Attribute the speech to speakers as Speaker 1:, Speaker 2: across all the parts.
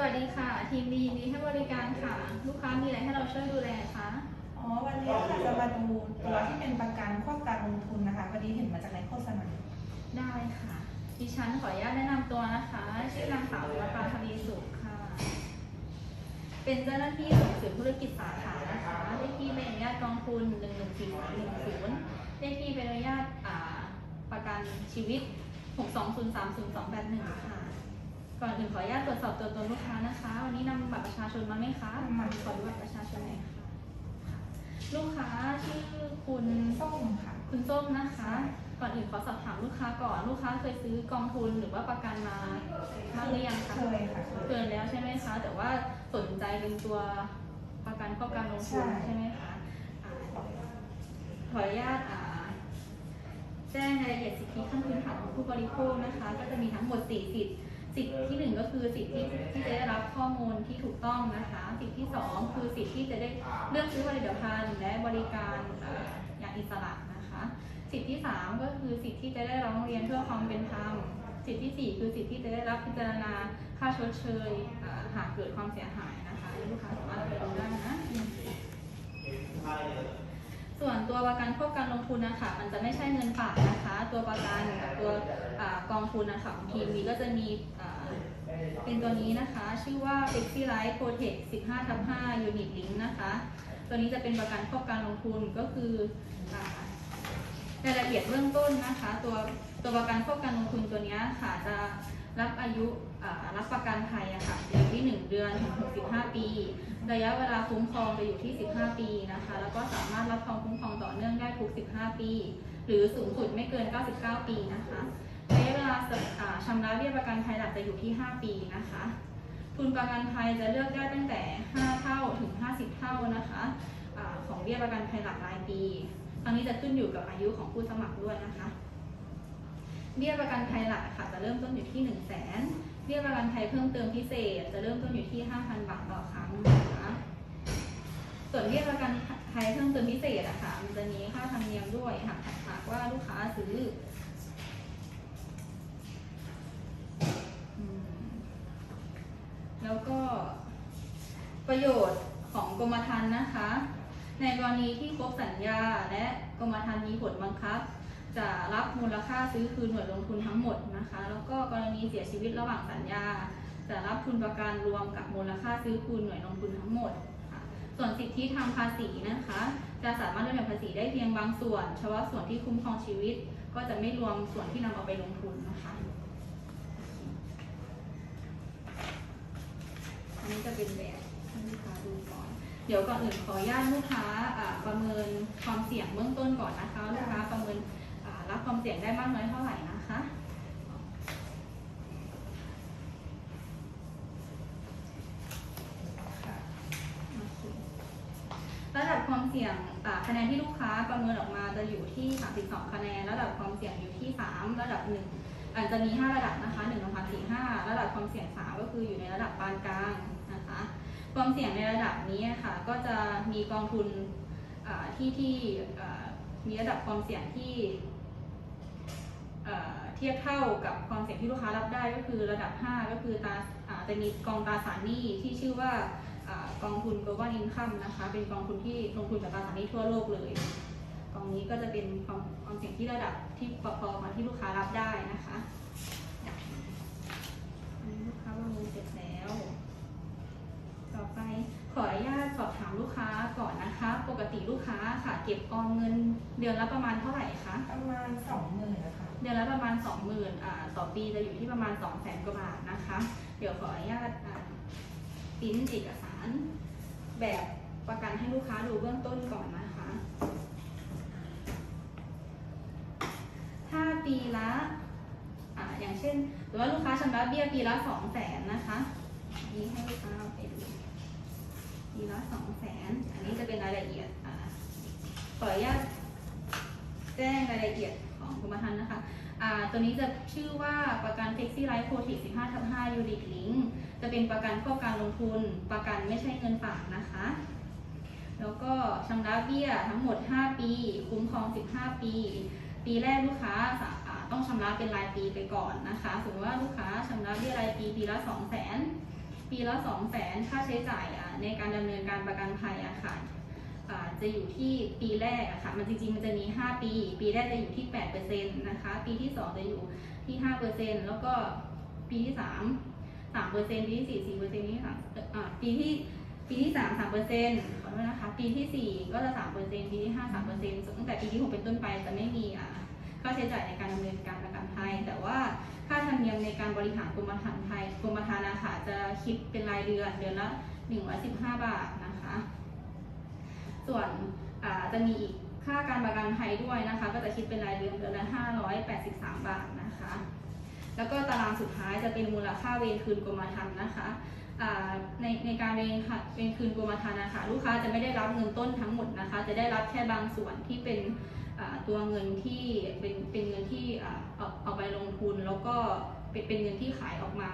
Speaker 1: สวัสดีค่ะ ทีมดียินดีให้บริการค่ะ ลูกค้ามีอะไรให้เราช่วยดูแลคะ
Speaker 2: อ๋อวันนี้ค่ะจะมาดูตัวที่เป็นประกันครอบการลงทุนนะคะพอดีเห็นมาจากในโฆษณา
Speaker 1: ได้ค่ะ ดิฉันขออนุญาตแนะนำตัวนะคะ ชื่อนางสาววราทวีสุขค่ะ เป็นเจ้าหน้าที่ส่งเสริมธุรกิจสาขานะคะเลขที่เป็นอนุญาตกองทุน1 1 4 3 1 0เลขที่เป็นอนุญาตอ่าประกันชีวิต 620302281ค่ะ ก่อนอื่นขออนุญาตตรวจสอบตัวตนลูกค้านะคะ วันนี้นำบัตรประชาชนมาไหมคะมาขอดูบัตรประชาชนหน่อยค่ะค่ะลูกค้าชื่อคุณ
Speaker 2: ส้มค่ะ
Speaker 1: คุณส้มนะคะ ก่อนอื่นขอสอบถามลูกค้าก่อน ลูกค้าเคยซื้อกองทุนหรือว่าประกันมาบ้างหรือยังคะ
Speaker 2: เคยค่ะเค
Speaker 1: เค
Speaker 2: ย
Speaker 1: ยแล้วใช่ไหมคะ แต่ว่าสนใจเป็นตัวประกันครอบการลงทุน
Speaker 2: ใช่
Speaker 1: ใช่ไหมคะอ่าขออนุญาตอ่าแจ้งรายละเอียดสิทธิขั้นพื้นฐานของผู้บริโภคนะคะ ก็จะมีทั้งหมด4สิทธิ สิทธิที่หนึ่งก็คือสิทธิที่จะได้รับข้อมูลที่ถูกต้องนะคะ สิทธิที่สองคือสิทธิที่จะได้เลือกซื้อผลิตภัณฑ์และบริการอย่างอิสระนะคะ สิทธิที่สามก็คือสิทธิที่จะได้ร้องเรียนเพื่อความเป็นธรรม สิทธิที่สี่คือสิทธิที่จะได้รับพิจารณาค่าชดเชยหากเกิดความเสียหายนะคะลูกค้าสามารถไปดูได้นะ ส่วนตัวประกันควบการลงทุนนะคะมันจะไม่ใช่เงินฝากนะคะ ตัวประกันกับตัวกองทุนนะคะของทีมนี้ก็จะมีเป็นตัวนี้นะคะ ชื่อว่า Flexi Life Protect 15ทับ5 Unit Link นะคะ ตัวนี้จะเป็นประกันควบการลงทุนก็คืออ่ารายละเอียดเบื้องต้นนะคะ ตัวตัวประกันควบการลงทุนตัวเนี้ยค่ะจะ รับอายุรับประกันภัยอะค่ะอยู่ที่ 1 เดือนถึง65 ปี ระยะเวลาคุ้มครองจะอยู่ที่ 15 ปีนะคะ แล้วก็สามารถรับความคุ้มครองต่อเนื่องได้ทุก 15 ปี หรือสูงสุดไม่เกิน 99 ปีนะคะระยะเวลาอ่าชำระเบี้ยประกันภัยหลักจะอยู่ที่ 5 ปีนะคะ ทุนประกันภัยจะเลือกได้ตั้งแต่ 5 เท่าถึง 50 เท่านะคะอาของเบี้ยประกันภัยหลักรายปี ทั้งนี้จะขึ้นอยู่กับอายุของผู้สมัครด้วยนะคะ เบี้ยประกันภัยหลักค่ะจะเริ่มต้นอยู่ที่1 0 0 0 0แสนเบี้ยประกันภัยเพิ่มเติมพิเศษ จะเริ่มต้นอยู่ที่ 5,000 บาทต่อครั้งนะคะส่วนเบี้ยประกันภัยเพิ่มเติมพิเศษอะค่ะมันจะมีค่าธรรมเนียมด้วยหากหากว่าลูกค้าซื้อแล้วก็ประโยชน์ของกรมธรรม์นะคะ ในกรณีที่ครบสัญญาและกรมธรรม์มีผลบังคับ จะรับมูลค่าซื้อคืนหน่วยลงทุนทั้งหมดนะคะ แล้วก็กรณีเสียชีวิตระหว่างสัญญา จะรับทุนประกันรวมกับมูลค่าซื้อคืนหน่วยลงทุนทั้งหมดค่ะส่วนสิทธิทางภาษีนะคะ จะสามารถดำเนินภาษีได้เพียงบางส่วน เฉพาะส่วนที่คุ้มครองชีวิต ก็จะไม่รวมส่วนที่นำเอาไปลงทุนนะคะอันนี้จะเป็นแบบให้ลูกค้าดูก่อน เดี๋ยวก่อนอื่นขออนุญาตลูกค้าประเมินความเสี่ยงเบื้องต้นก่อนนะคะลูกค้าประเมิน รับความเสี่ยงได้มากน้อยเท่าไหร่นะคะ ระดับความเสี่ยงคะแนนที่ลูกค้าประเมินออกมาจะอยู่ที่ 32 คะแนน ระดับความเสี่ยงอยู่ที่ 3 ระดับ 1 อาจจะมี 5 ระดับนะคะ1 2 3 4 5 ระดับความเสี่ยง 3 ก็คืออยู่ในระดับปานกลางนะคะ ความเสี่ยงในระดับนี้ค่ะ ก็จะมีกองทุนที่ที่มีระดับความเสี่ยงที่ เทียบเท่ากับความเสี่ยงที่ลูกค้ารับได้ก็คือระดับ 5 ก็คือตาจะมีกองตราสารหนี้ที่ชื่อว่าอกองทุน global income นะคะ เป็นกองทุนที่ลงทุนกับตราสารหนี้ทั่วโลกเลย กองนี้ก็จะเป็นความความเสี่ยงที่ระดับที่พอๆกับที่ลูกค้ารับได้นะคะลูกค้าประมินเสร็จแล้ว ต่อไปขออนุญาตสอบถามลูกค้าก่อนนะคะ ปกติลูกค้าค่ะ เก็บออมเงิน เดือนละประมาณเท่าไหร่คะ
Speaker 2: ประมาณสองหมื่นนะคะ
Speaker 1: เดือนละประมาณ 20,000อ่าต่อปีจะอยู่ที่ประมาณ 200,000 กว่าบาทนะคะ เดี๋ยวขออนุญาตอ่าปริ้นเอกสาร แบบประกันให้ลูกค้าดูเบื้องต้นก่อนนะคะ ถ้าปีละอ่าอย่างเช่น หรือว่าลูกค้าชำระเบี้ยปีละ 2 0 0 0 0นนะคะอันนี้ให้ลูกค้าเอาไปดูปีละสองแสนอันนี้จะเป็นรายละเอียดอ่า ขออนุญาตแจ้งรายละเอียดของกรมธรรม์นะคะอ่าตัวนี้จะชื่อว่าประกัน Flexi Life Protect 15ทับ5 Unit Link จะเป็นประกันควบการลงทุน ประกันไม่ใช่เงินฝากนะคะ แล้วก็ชำระเบี้ยทั้งหมด 5 ปี คุ้มครอง 15 ปี ปีแรกลูกค้าต้องชำระเป็นรายปีไปก่อนนะคะ สมมติว่าลูกค้าชำระเบี้ยรายปีปีละ 2 0 0 0 0 0 ปีละ 2 0 0แสนค่าใช้จ่ายในการดำเนินการประกันภัยอะค่ะ จะอยู่ที่ปีแรกอะค่ะ มันจริงๆ มันจะมี 5 ปี ปีแรกจะอยู่ที่8%นะคะ ปีที่ 2 จะอยู่ที่ 5%แล้วก็ปีที่ 3 3%ปีที่ 4 4%ปีที่สามปีที่ปีที่ 3 3%ขอโทษนะคะ ปีที่ 4 ก็จะ 3%ปีที่ 5 3%ตั้งแต่ปีที่ 6 เป็นต้นไปจะไม่มีค่าใช้จ่ายในการดำเนินการประกันภัย แต่ว่าค่าธรรมเนียมในการบริหารกรมธรรม์ไทยกรมธรรม์นะคะจะคิดเป็นรายเดือนเดือนละ115 บาทนะคะ ส่วนอาจะมีอีกค่าการประกันภัยด้วยนะคะ ก็จะคิดเป็นรายเดือนเดือนละ 583 บาทนะคะ แล้วก็ตารางสุดท้ายจะเป็นมูลค่าเวรคืนกรมธรรม์นะคะในในการเวรเวรคืนกรมธรรม์นะคะลูกค้าจะไม่ได้รับเงินต้นทั้งหมดนะคะ จะได้รับแค่บางส่วนที่เป็นตัวเงินที่เป็นเป็นเงินที่เอาไปลงทุนแล้วก็เป็นเป็นเงินที่ขายออกมา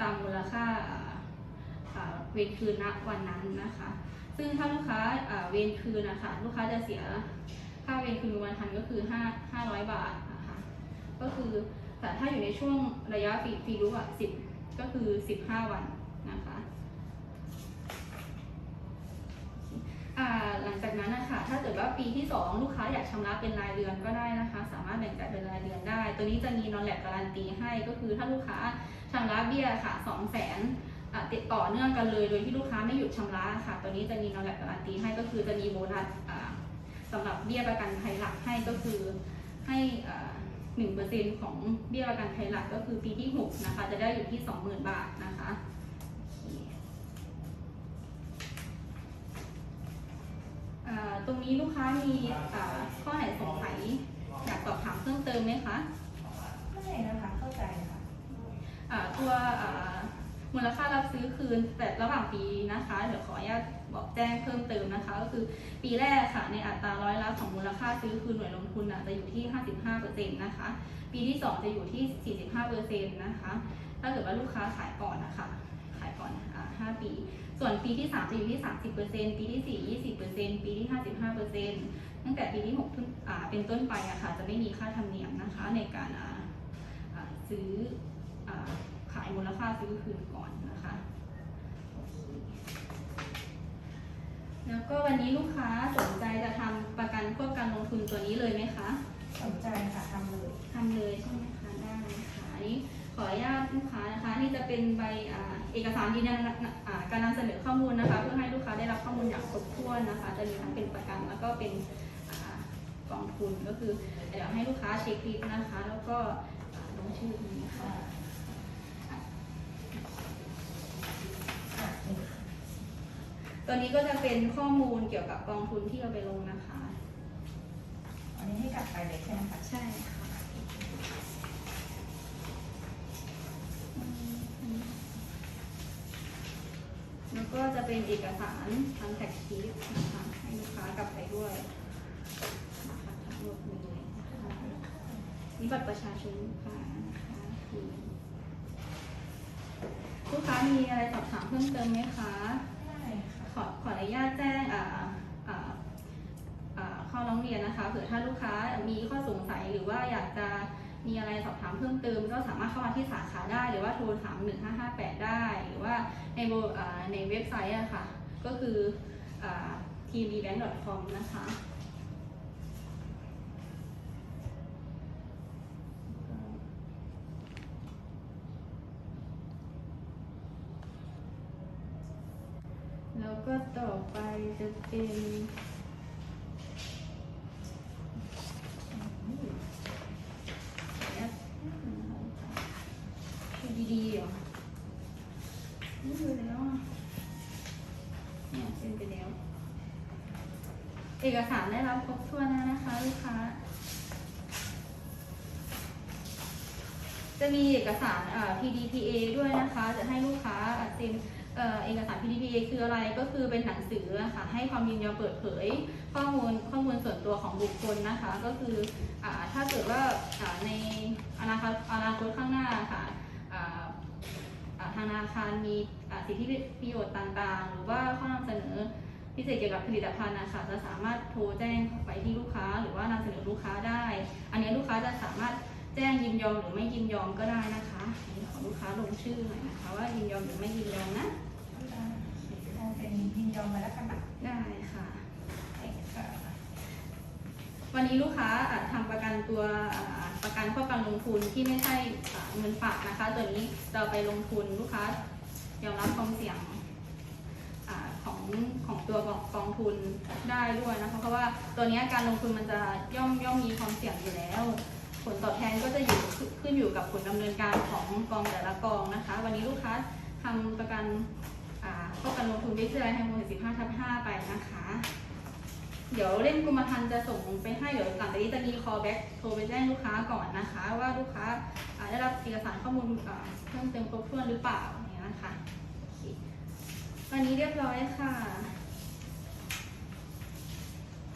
Speaker 1: ตามมูลค่าอ่าอ่าเวรคืนณวันนั้นนะคะ ซึ่งถ้าลูกค้าเวรคืนนะคะลูกค้าจะเสียค่าเวรคืนวันทันก็คือ5 500 บาทนะคะก็คือแต่ถ้าอยู่ในช่วงระยะฟรีฟรีรู้อะ10ก็คือ 15 วันนะคะหลังจากนั้นนะคะถ้าเกิดว่าปีที่ 2 ลูกค้าอยากชำระเป็นรายเดือนก็ได้นะคะ สามารถแบ่งจ่ายเป็นรายเดือนได้ ตัวนี้จะมีนอนแลกการันตีให้ก็คือถ้าลูกค้าชำระเบี้ยค่ะ2 0 0 0 0 0 ติดต่อเนื่องกันเลยโดยที่ลูกค้าไม่หยุดชำระค่ะ ตัวนี้จะมีนอนแลกการันตีให้ก็คือจะมีโบนัสอ่าสำหรับเบี้ยประกันภัยหลักให้ก็คือให้หนึ่งเปอร์เซ็นต์ของเบี้ยประกันภัยหลักก็คือปีที่6นะคะ จะได้อยู่ที่20,000บาทนะคะโอเคอ่าตรงนี้ลูกค้ามีอ่าข้อไหนสงสัยอยากสอบถามเพิ่มเติมไหมคะ
Speaker 2: ไม่นะคะเข้าใจค่ะ
Speaker 1: อ่าตัวอ่า มูลค่ารับซื้อคืนแต่ระหว่างปีนะคะเดี๋ยวขออนุญาตบอกแจ้งเพิ่มเติมนะคะ ก็คือปีแรกค่ะในอัตราร้อยละของมูลค่าซื้อคืนหน่วยลงทุนอะจะอยู่ที่ 55%นะคะปีที่ 2 จะอยู่ที่ 45%นะคะถ้าเกิดว่าลูกค้าขายก่อนนะคะขายก่อนอ่า5ปี ส่วนปีที่ 3 จะอยู่ที่ 30%ปีที่ 4 20%ปีที่ 55%ตั้งแต่ปีที่6ขึ้นอ่าเป็นต้นไปอะค่ะจะไม่มีค่าธรรมเนียมนะคะในการอ่าซื้ออ่า มูลค่าซื้อคืนก่อนนะคะโอเคแล้วก็วันนี้ลูกค้าสนใจจะทำประกันควบการลงทุนตัวนี้เลยไหมคะ
Speaker 2: สนใจค่ะทำเลย
Speaker 1: ทำเลยใช่ไหมคะได้ค่ะอันนี้ขออนุญาตลูกค้านะคะนี่จะเป็นใบอ่าเอกสารยืนยันอ่าการนำเสนอข้อมูลนะคะ เพื่อให้ลูกค้าได้รับข้อมูลอย่างครบถ้วนนะคะ จะมีทั้งเป็นประกันแล้วก็เป็นอ่ากองทุนก็คือเดี๋ยวให้ลูกค้าเช็คลิสต์นะคะ แล้วก็อ่าลงชื่อตรงนี้ค่ะ
Speaker 2: อะนี่
Speaker 1: ตัวนี้ก็จะเป็นข้อมูลเกี่ยวกับกองทุนที่เราไปลงนะคะ
Speaker 2: อันนี้ให้กลับไปเลยใช่ไหมคะ
Speaker 1: ใช่ค่ะแล้วก็จะเป็นเอกสารทางแท็กชีตนะคะให้ลูกค้ากลับไปด้วยนะคะทั้งหมดเลยนะคะนี่บัตรประชาชนลูกค้านะคะคือลูกค้ามีอะไรสอบถามเพิ่มเติมไหมคะ
Speaker 2: ได้ค่ะ
Speaker 1: ขอขออนุญาตแจ้งข้อร้องเรียนนะคะเผื่อถ้าลูกค้ามีข้อสงสัยหรือว่าอยากจะมีอะไรสอบถามเพิ่มเติมก็สามารถเข้ามาที่สาขาได้หรือว่าโทรถาม 1558 ได้ หรือว่าในโบอ่าในเว็บไซต์อะค่ะ ก็คืออ่า tbbank.com นะคะ แล้ว ก็ต่อไปจะเป็นคือดีๆเหรอนี่คือแล้วอะเนี่ยเซ็นไปแล้ว เอกสารได้รับครบถ้วนแล้วนะคะลูกค้า จะมีเอกสารอ่า PDPA ด้วยนะคะ จะให้ลูกค้าเซ็น เอกสาร PDPA คืออะไรก็คือเป็นหนังสือค่ะให้ความยินยอมเปิดเผย ข้อมูลข้อมูลส่วนตัวของบุคคลนะคะ ก็คืออถ้าเกิดว่าในอนาคตอนาคตข้างหน้าค่ะทางธนาคารมีสิทธิประโยชน์ต่างๆ หรือว่าข้อนำเสนอพิเศษเกี่ยวกับผลิตภัณฑ์นะคะจะสามารถโทรแจ้งไปที่ลูกค้า หรือว่านำเสนอลูกค้าได้ อันนี้ลูกค้าจะสามารถ แจ้งยินยอมหรือไม่ยินยอมก็ได้นะคะขอลูกค้าลงชื่อหน่อยนะคะ ว่ายินยอมหรือไม่ยินยอมนะเป็นยินยอมมาแล้วกันนะได้ค่ะ วันนี้ลูกค้าอาทำประกันตัวประกันข้อการลงทุนที่ไม่ใช่เงินฝากนะคะ ตัวนี้เราไปลงทุนลูกค้ายอมรับความเสี่ยงของของตัวกองทุนได้ด้วยนะคะเพราะว่าตัวนี้การลงทุนมันจะย่อมย่อมมีความเสี่ยงอยู่แล้ว ผลตอบแทนก็จะอยู่ขึ้นอยู่กับผลดำเนินการของกองแต่ละกองนะคะ วันนี้ลูกค้าทำประกันอ่าครอการลงทุนวิทยาลัยแห่งมือ15ทับ5ไปนะคะ เดี๋ยวเล่มกรมธรรม์จะส่งไปให้เดี๋ยวหลังจากนี้จะมี call back โทรไปแจ้งลูกค้าก่อนนะคะ ว่าลูกค้าอ่าได้รับเอกสารข้อมูลอ่าเพิ่มเติมครบถ้วนหรือเปล่าอย่างเงี้ยนะคะวันนี้เรียบร้อยค่ะ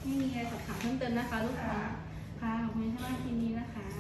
Speaker 1: ไม่มีอะไรสอบถามเพิ่มเติมนะคะ ลูกค้า ค่ะขอบคุณมากทีนี้นะคะ